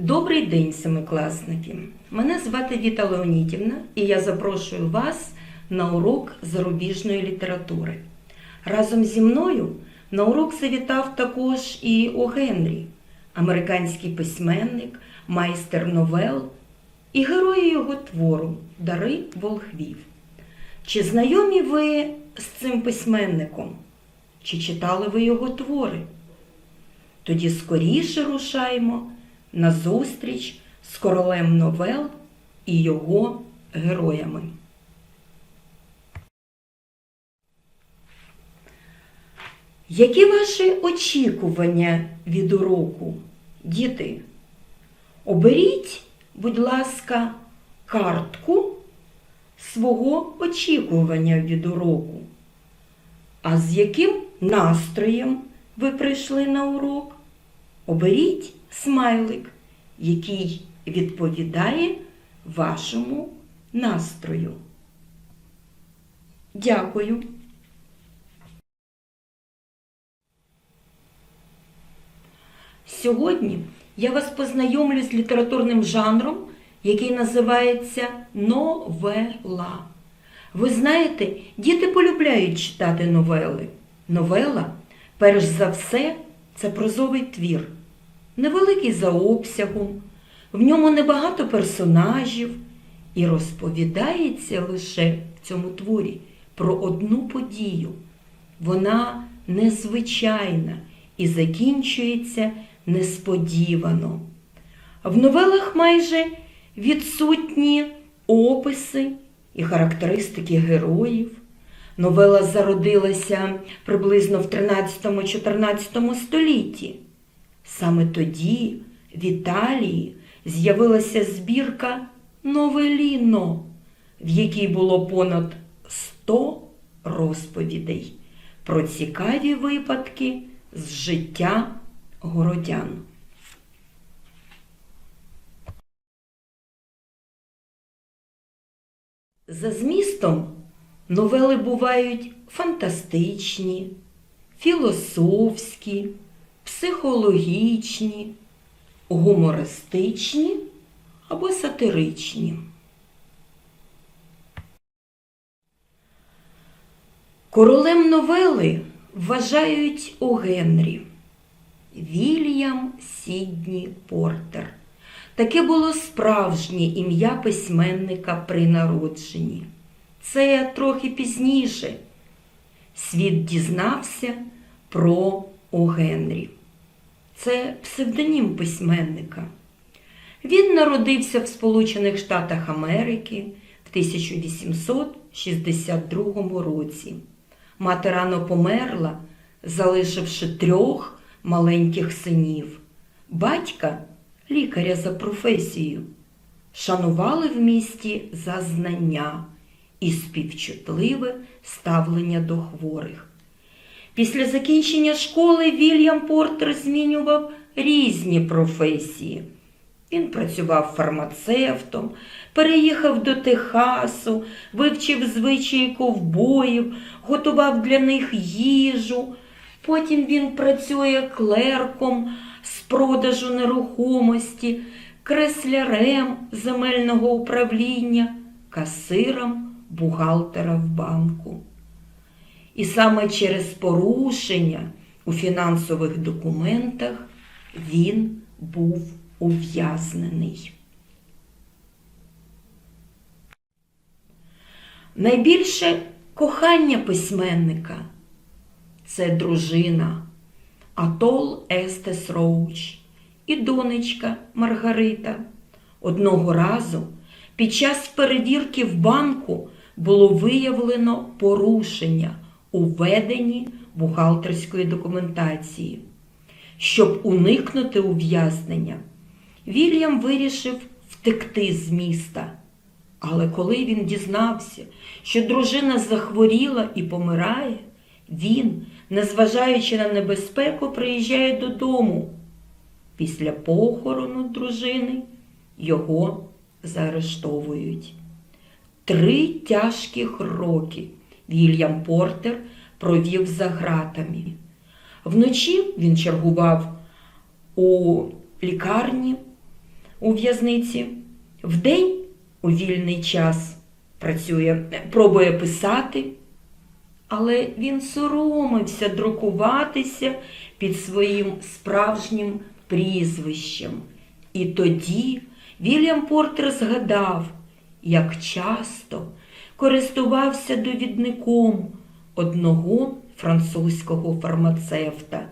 Добрий день, семикласники! Мене звати Віта Леонідівна і я запрошую вас на урок зарубіжної літератури. Разом зі мною на урок завітав також і О. Генрі, американський письменник, майстер новел і герої його твору Дари волхвів. Чи знайомі ви з цим письменником? Чи читали ви його твори? Тоді скоріше рушаємо на зустріч з королем новел і його героями. Які ваші очікування від уроку, діти? Оберіть, будь ласка, картку свого очікування від уроку. А з яким настроєм ви прийшли на урок? Оберіть смайлик, який відповідає вашому настрою. Дякую. Сьогодні я вас познайомлю з літературним жанром, який називається новела. Ви знаєте, діти полюбляють читати новели. Новела, перш за все, це прозовий твір, невеликий за обсягом, в ньому небагато персонажів і розповідається лише в цьому творі про одну подію. Вона незвичайна і закінчується несподівано. В новелах майже відсутні описи і характеристики героїв. Новела зародилася приблизно в 13-14 столітті. Саме тоді в Італії з'явилася збірка Новеліно, в якій було понад 100 розповідей про цікаві випадки з життя городян. За змістом новели бувають фантастичні, філософські, психологічні, гумористичні або сатиричні. Королем новели вважають О. Генрі Вільям Сідні Портер. Таке було справжнє ім'я письменника при народженні. Це трохи пізніше. Світ дізнався про О. Це псевдонім письменника. Він народився в Сполучених Штатах Америки в 1862 році. Мати рано померла, залишивши трьох маленьких синів. Батька лікаря за професією, шанували в місті за знання і співчутливе ставлення до хворих. Після закінчення школи Вільям Портер змінював різні професії. Він працював фармацевтом, переїхав до Техасу, вивчив звичаї ковбоїв, готував для них їжу. Потім він працює клерком з продажу нерухомості, креслярем земельного управління, касиром бухгалтера в банку. І саме через порушення у фінансових документах він був ув'язнений. Найбільше кохання письменника це дружина Атол Естес Роуч і донечка Маргарита. Одного разу під час перевірки в банку було виявлено порушення у веденні бухгалтерської документації. Щоб уникнути ув'язнення, Вільям вирішив втекти з міста. Але коли він дізнався, що дружина захворіла і помирає, він, незважаючи на небезпеку, приїжджає додому. Після похорону дружини його заарештовують. Три тяжких роки Вільям Портер провів за ґратами. Вночі він чергував у лікарні, у в'язниці, вдень у вільний час працює, пробує писати, але він соромився друкуватися під своїм справжнім прізвищем. І тоді Вільям Портер згадав, як часто користувався довідником одного французького фармацевта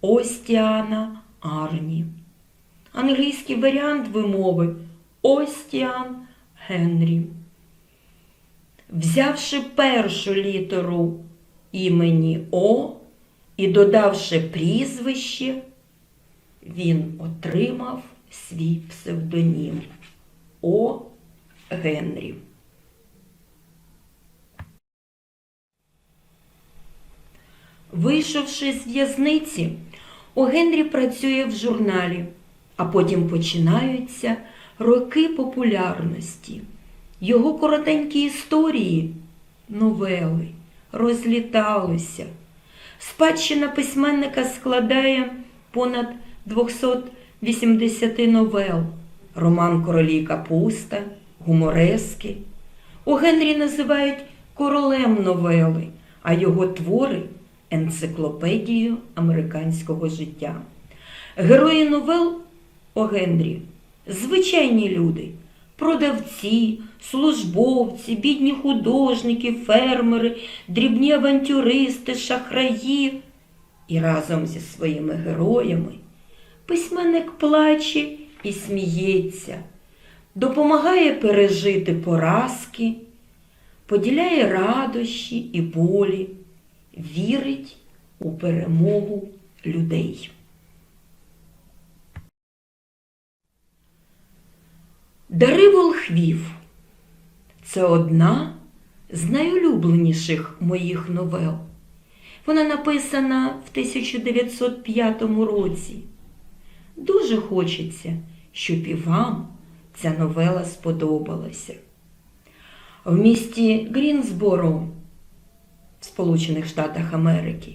Остіана Арні. Англійський варіант вимови Остіан Генрі. Взявши першу літеру імені О і додавши прізвище, він отримав свій псевдонім О. Генрі. Вийшовши з в'язниці, у Генрі працює в журналі, а потім починаються роки популярності. Його коротенькі історії, новели, розліталися. Спадщина письменника складає понад 280 новел, роман Королі Капуста, гуморески. У Генрі називають королем новели, а його твори енциклопедією американського життя. Герої новел о Генрі звичайні люди, продавці, службовці, бідні художники, фермери, дрібні авантюристи, шахраї. І разом зі своїми героями письменник плаче і сміється, допомагає пережити поразки, поділяє радощі і болі, вірить у перемогу людей. Дари волхвів це одна з найулюбленіших моїх новел. Вона написана в 1905 році. Дуже хочеться, щоб і вам ця новела сподобалася. В місті Грінсборо в Сполучених Штатах Америки,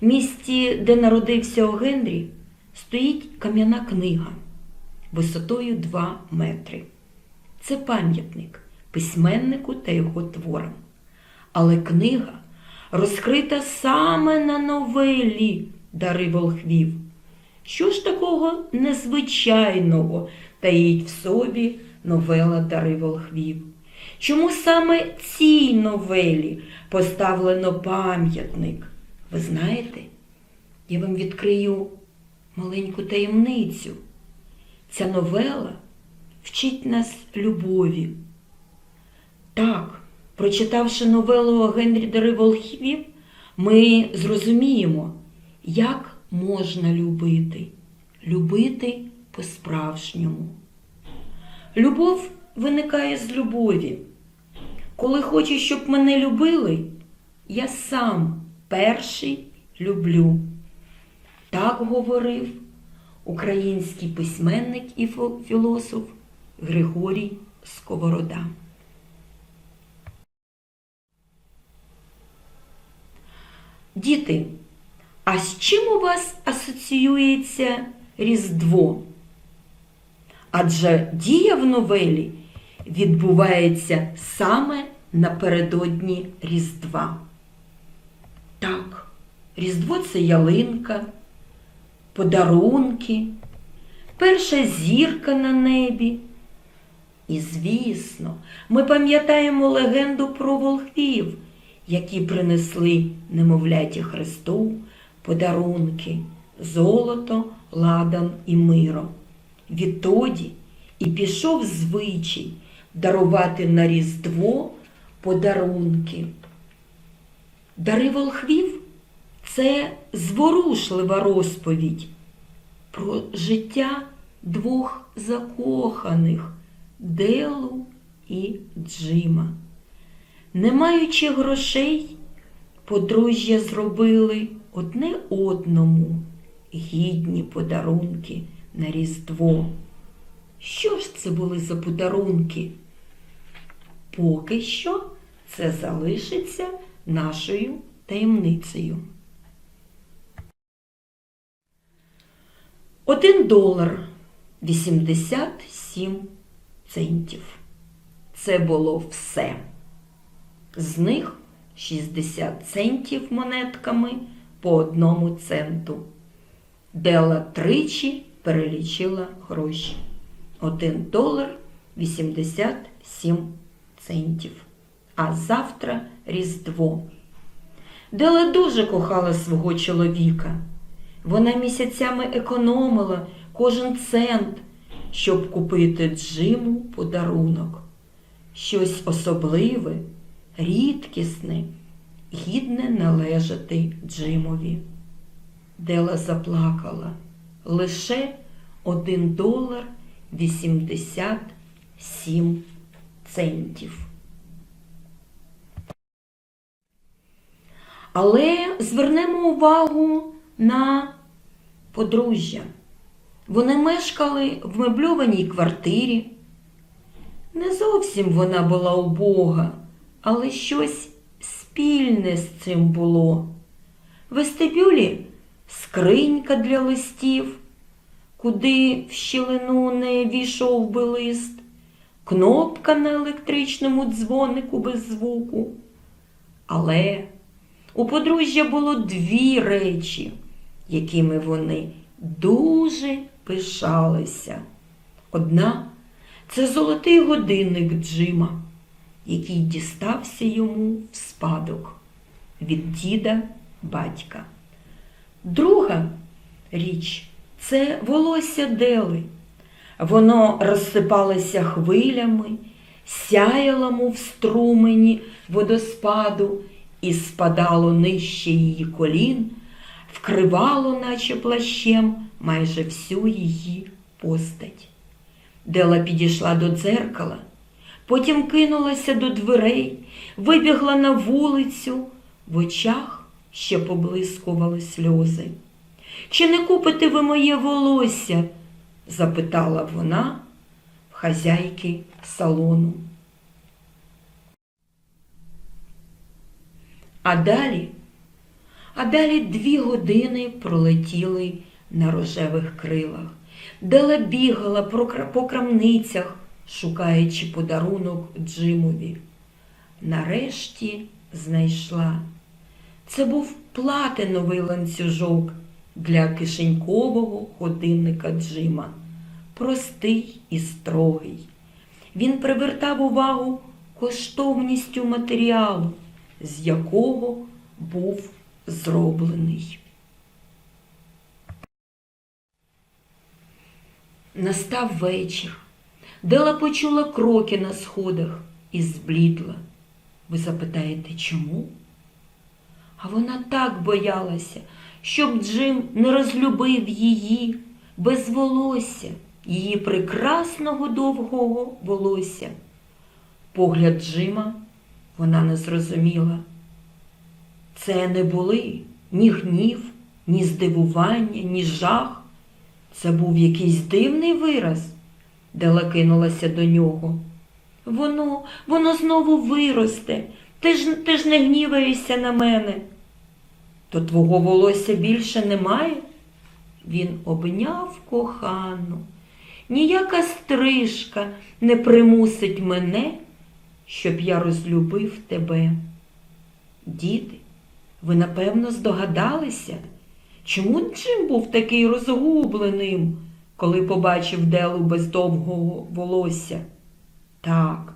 місті, де народився О Генрі, стоїть кам'яна книга висотою 2 метри. Це пам'ятник письменнику та його творам. Але книга розкрита саме на новелі Дари волхвів. Що ж такого незвичайного таїть в собі новела Дари волхвів? Чому саме цій новелі поставлено пам'ятник? Ви знаєте, я вам відкрию маленьку таємницю. Ця новела вчить нас любові. Так, прочитавши новелу Генрі Дари ми зрозуміємо, як можна любити, любити по-справжньому. Любов виникає з любові. Коли хочу, щоб мене любили, я сам перший люблю. Так говорив український письменник і філософ Григорій Сковорода. Діти, а з чим у вас асоціюється Різдво? Адже дія в новелі відбувається саме напередодні Різдва. Так, Різдво це ялинка, подарунки, перша зірка на небі. І, звісно, ми пам'ятаємо легенду про волхвів, які принесли немовляті Христу подарунки, золото, ладан і миро. Відтоді і пішов звичай дарувати на Різдво подарунки. Дари волхвів це зворушлива розповідь про життя двох закоханих Делу і Джима. Не маючи грошей, подружжя зробили одне одному гідні подарунки на Різдво. Що ж це були за подарунки? Поки що це залишиться нашою таємницею. Один долар 87 центів. Це було все. З них 60 центів монетками по одному центу. Дела тричі перелічила гроші. 1 долар 87 центів. А завтра Різдво. Дела дуже кохала свого чоловіка. Вона місяцями економила кожен цент, щоб купити Джиму подарунок. Щось особливе, рідкісне, гідне належати Джимові. Дела заплакала лише 1 долар 87 центів. Але звернемо увагу на подружжя. Вони мешкали в мебльованій квартирі. Не зовсім вона була убога, але щось спільне з цим було. В вестибюлі скринька для листів, куди в щілину не війшов би лист, кнопка на електричному дзвонику без звуку. Але у подружжя було дві речі, якими вони дуже пишалися. Одна це золотий годинник Джима, який дістався йому в спадок від діда батька. Друга річ це волосся Дели. Воно розсипалося хвилями, сяяло мов струмені водоспаду і спадало нижче її колін, вкривало, наче плащем, майже всю її постать. Дела підійшла до дзеркала, потім кинулася до дверей, вибігла на вулицю, в очах ще поблискували сльози. Чи не купите ви моє волосся? Запитала вона в хазяйки салону. А далі, а далі дві години пролетіли на рожевих крилах. Дела бігала по крамницях, шукаючи подарунок Джимові. Нарешті знайшла. Це був платиновий ланцюжок для кишенькового годинника Джима. Простий і строгий. Він привертав увагу коштовністю матеріалу, з якого був зроблений. Настав вечір. Дела почула кроки на сходах і зблідла. Ви запитаєте, чому? А вона так боялася, щоб Джим не розлюбив її без волосся, її прекрасного довгого волосся. Погляд Джима вона не зрозуміла. Це не були ні гнів, ні здивування, ні жах. Це був якийсь дивний вираз, Дела кинулася до нього. Воно, воно знову виросте. Ти ж, ти ж не гніваєшся на мене. То твого волосся більше немає? Він обняв кохану. Ніяка стрижка не примусить мене, щоб я розлюбив тебе. Діти, ви напевно здогадалися, чому Джим був такий розгубленим, коли побачив Делу без довгого волосся? Так,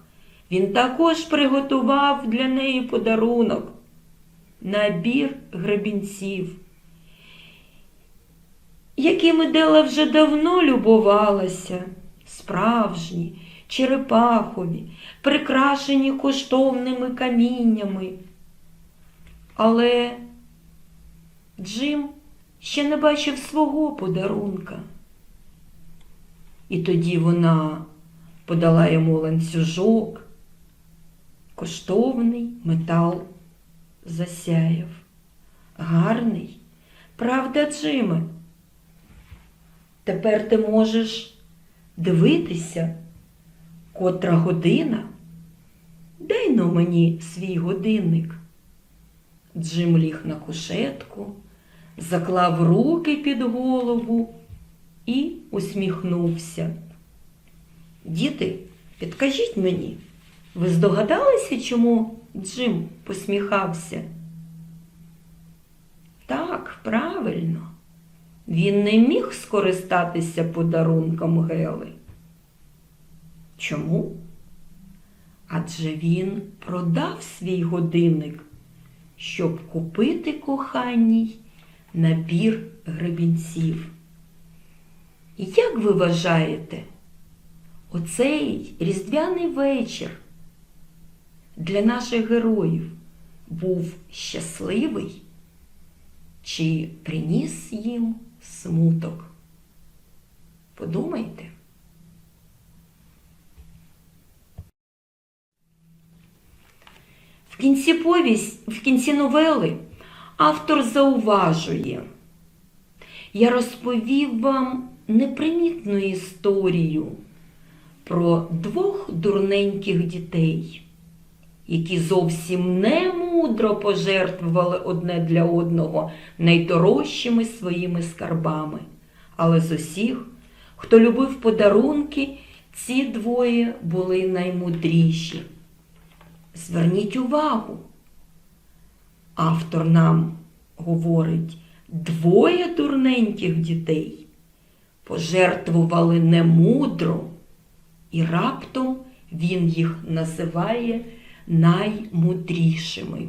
він також приготував для неї подарунок набір гребінців, якими Дела вже давно любувалася, справжні, черепахові, прикрашені коштовними каміннями. Але Джим ще не бачив свого подарунка. І тоді вона подала йому ланцюжок, коштовний метал засяяв. Гарний, правда, Джиме? Тепер ти можеш дивитися, котра година. Дай но мені свій годинник. Джим ліг на кушетку, заклав руки під голову і усміхнувся. Діти, підкажіть мені, ви здогадалися, чому Джим посміхався? Так, правильно. Він не міг скористатися подарунком Гели. Чому? Адже він продав свій годинник, щоб купити коханій набір гребінців. Як ви вважаєте, оцей різдвяний вечір для наших героїв був щасливий чи приніс їм смуток? Подумайте. В кінці повість, в кінці новели автор зауважує, я розповів вам непримітну історію про двох дурненьких дітей, які зовсім не мудро пожертвували одне для одного найдорожчими своїми скарбами. Але з усіх, хто любив подарунки, ці двоє були наймудріші. Зверніть увагу, автор нам говорить, двоє дурненьких дітей пожертвували немудро, і раптом він їх називає наймудрішими.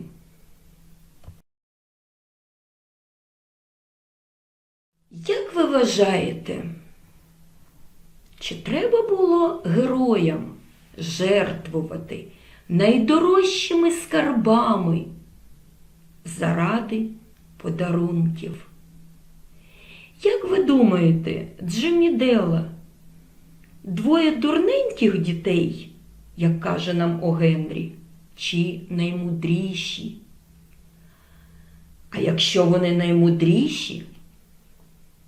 Як ви вважаєте, чи треба було героям жертвувати найдорожчими скарбами заради подарунків? Як ви думаєте, Джиммі Делла, двоє дурненьких дітей, як каже нам О Генрі, чи наймудріші? А якщо вони наймудріші,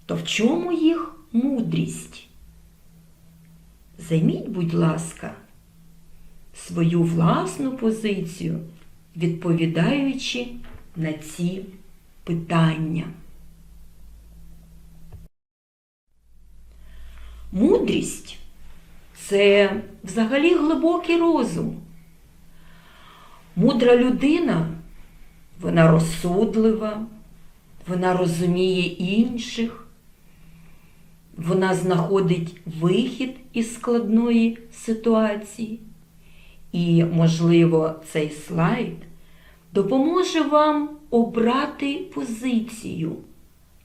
то в чому їх мудрість? Займіть, будь ласка, свою власну позицію, відповідаючи на ці питання. Мудрість це взагалі глибокий розум. Мудра людина, вона розсудлива, вона розуміє інших, вона знаходить вихід із складної ситуації. І, можливо, цей слайд допоможе вам обрати позицію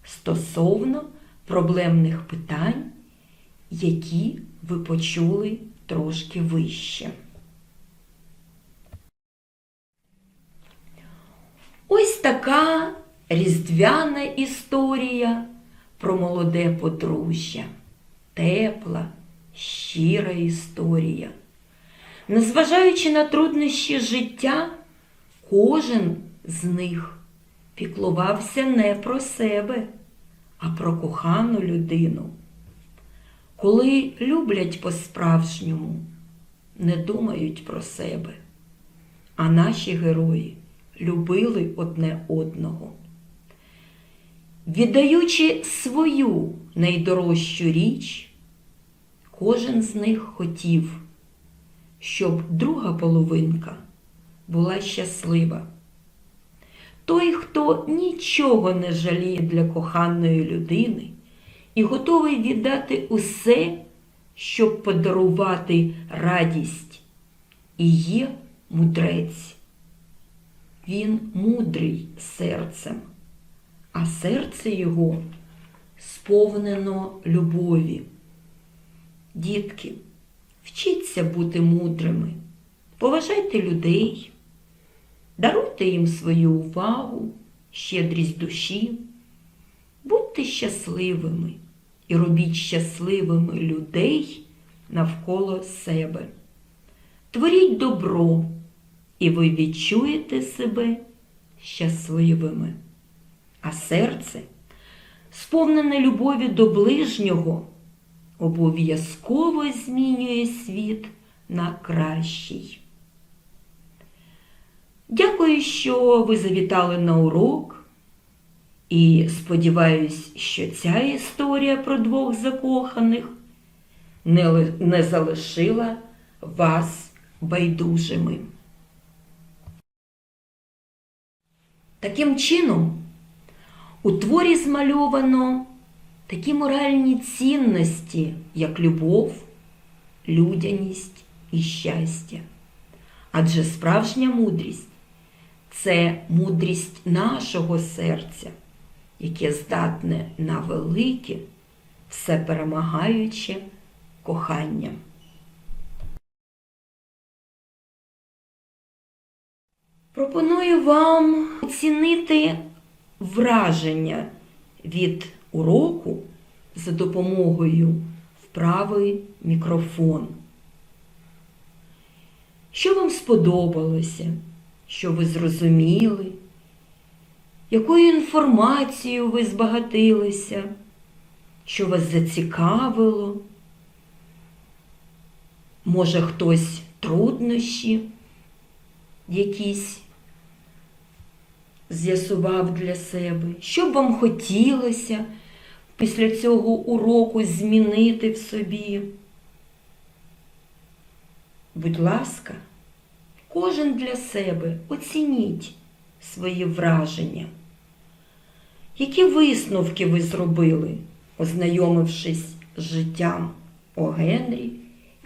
стосовно проблемних питань, які ви почули трошки вище. Ось така різдвяна історія про молоде подружжя. Тепла, щира історія. Незважаючи на труднощі життя, кожен з них піклувався не про себе, а про кохану людину. Коли люблять по-справжньому, не думають про себе, а наші герої любили одне одного. Віддаючи свою найдорожчу річ, кожен з них хотів, щоб друга половинка була щаслива. Той, хто нічого не жаліє для коханої людини і готовий віддати усе, щоб подарувати радість, і є мудрець. Він мудрий серцем, а серце його сповнено любові. Дітки, вчіться бути мудрими, поважайте людей, даруйте їм свою увагу, щедрість душі, будьте щасливими і робіть щасливими людей навколо себе. Творіть добро і ви відчуєте себе щасливими. А серце, сповнене любові до ближнього, обов'язково змінює світ на кращий. Дякую, що ви завітали на урок. І сподіваюсь, що ця історія про двох закоханих не, залишила вас байдужими. Таким чином, у творі змальовано такі моральні цінності, як любов, людяність і щастя. Адже справжня мудрість це мудрість нашого серця, яке здатне на велике, всеперемагаюче кохання. Пропоную вам оцінити враження від уроку за допомогою вправи мікрофон. Що вам сподобалося? Що ви зрозуміли? Якою інформацією ви збагатилися? Що вас зацікавило? Може, хтось труднощі якісь з'ясував для себе? Що б вам хотілося після цього уроку змінити в собі? Будь ласка, кожен для себе оцініть свої враження. Які висновки ви зробили, ознайомившись з життям О. Генрі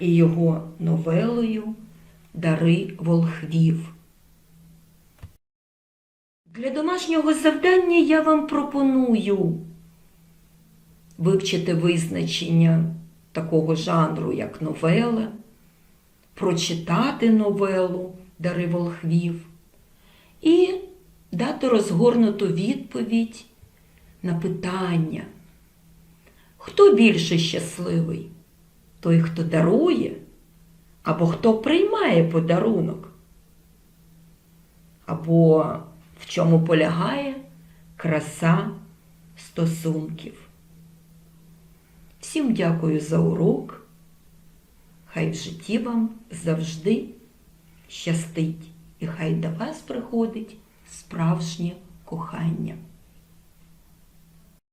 і його новелою Дари волхвів? Для домашнього завдання я вам пропоную вивчити визначення такого жанру, як новела, прочитати новелу Дари волхвів і дати розгорнуту відповідь на питання, хто більше щасливий? Той, хто дарує, або хто приймає подарунок? Або в чому полягає краса стосунків? Всім дякую за урок. Хай в житті вам завжди щастить, і хай до вас приходить справжнє кохання.